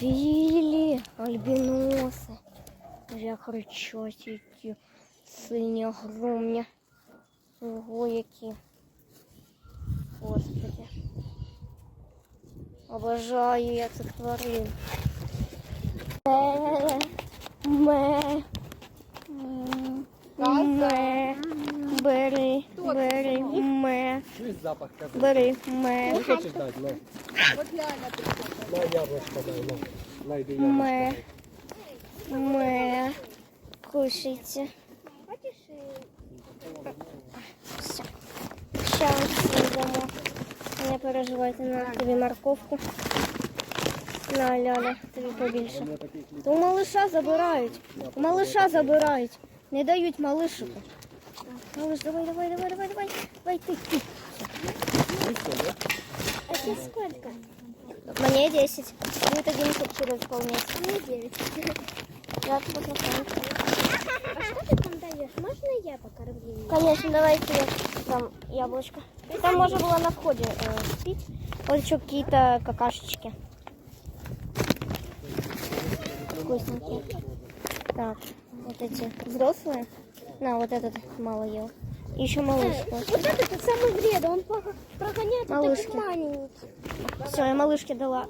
білі альбіноси. Як речать які сині огромні. Ого, які. Господи. Обожаю я цих тварин. запах кави? Бери, ме. Не хочеш дати? Ну. На яблучко дай, ну. Найди яблучко. Ме. Ме. Кушайте. Все. Сейчас дамо. Не переживайте на тобі морковку. На, Ляля, тобі побільше. Я такий хліб. У малыша забирають. У малыша забирають. Не дають малишику. Малыш, давай, давай, давай, давай, давай. Давай ты, ты. А тебе сколько? Мне 10. Будет 11 через полмесяца. Мне 9. Я тут. А что ты там даешь? Можно я покормлю? Конечно, давайте там яблочко. Там можно было на входе э, спить. Вот еще какие-то какашечки. Вкусненькие. Так, вот эти взрослые. На, вот этот мало ел. Еще малышку. Вот этот самый вредный, он прогоняет Малышки. таких маленьких. Все, я малышке дала.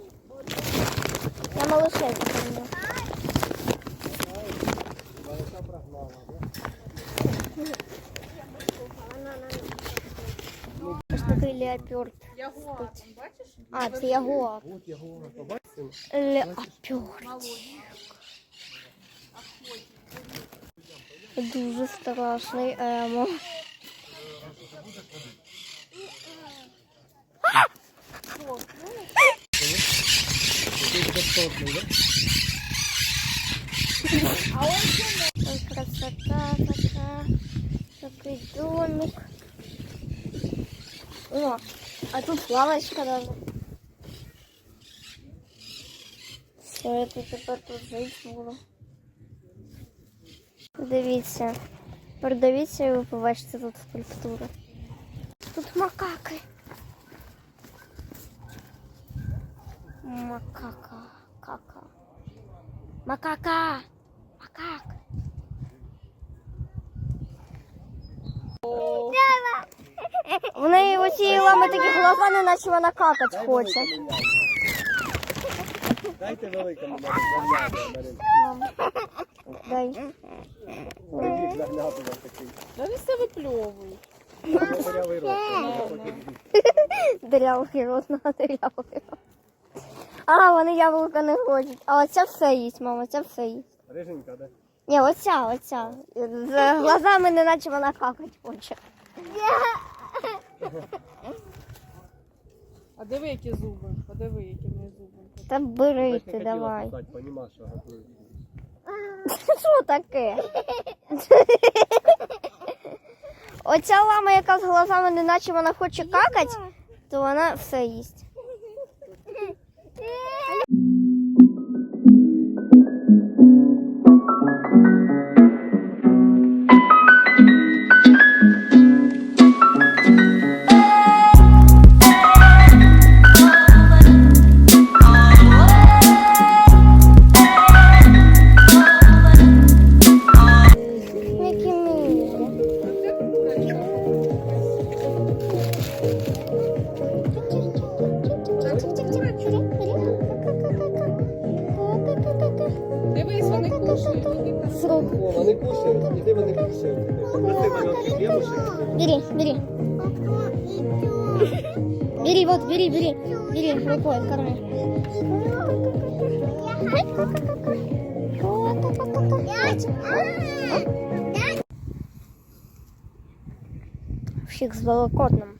Я поняла. Ось такий леопард. А, це ягуар. От його побачимо. Леопардик. Дуже страшний емо Такий безсотний, да? Ой, красота така. Такий домик. О, а тут лавочка даже. Все, я тут тепер тут жити буду. Дивіться. Передивіться і ви побачите тут скульптури. Тут макаки. Макака. Кака. Макака. Макак. В неї оці лами такі глаза, не наче вона какать Дай хоче. велике мені. Дайте велике мені. Марин. Дай. Привіт, заглядував такий. Да не все випльовуй. Дырявий рот. Дырявий рот, на дырявий рот. А, вони яблука не хочуть. А оця все їсть, мама, ця все їсть. Риженька, да? Ні, оця, оця. З глазами не наче вона какать хоче. А диви, які зуби. Подиви, які в неї зуби. Та бери Знаєш, ти, не хотіла давай. писати, понімаєш, що готує. Що таке? Оця лама, яка з глазами не наче вона хоче какать, то вона все їсть. Рук. О, вони кушають. Іди вони кушають. Попроси мене от хлібушек. Бери, бери. Бери, вот, бери, бери. Бери, рукой, корми. Фиг с волокотным.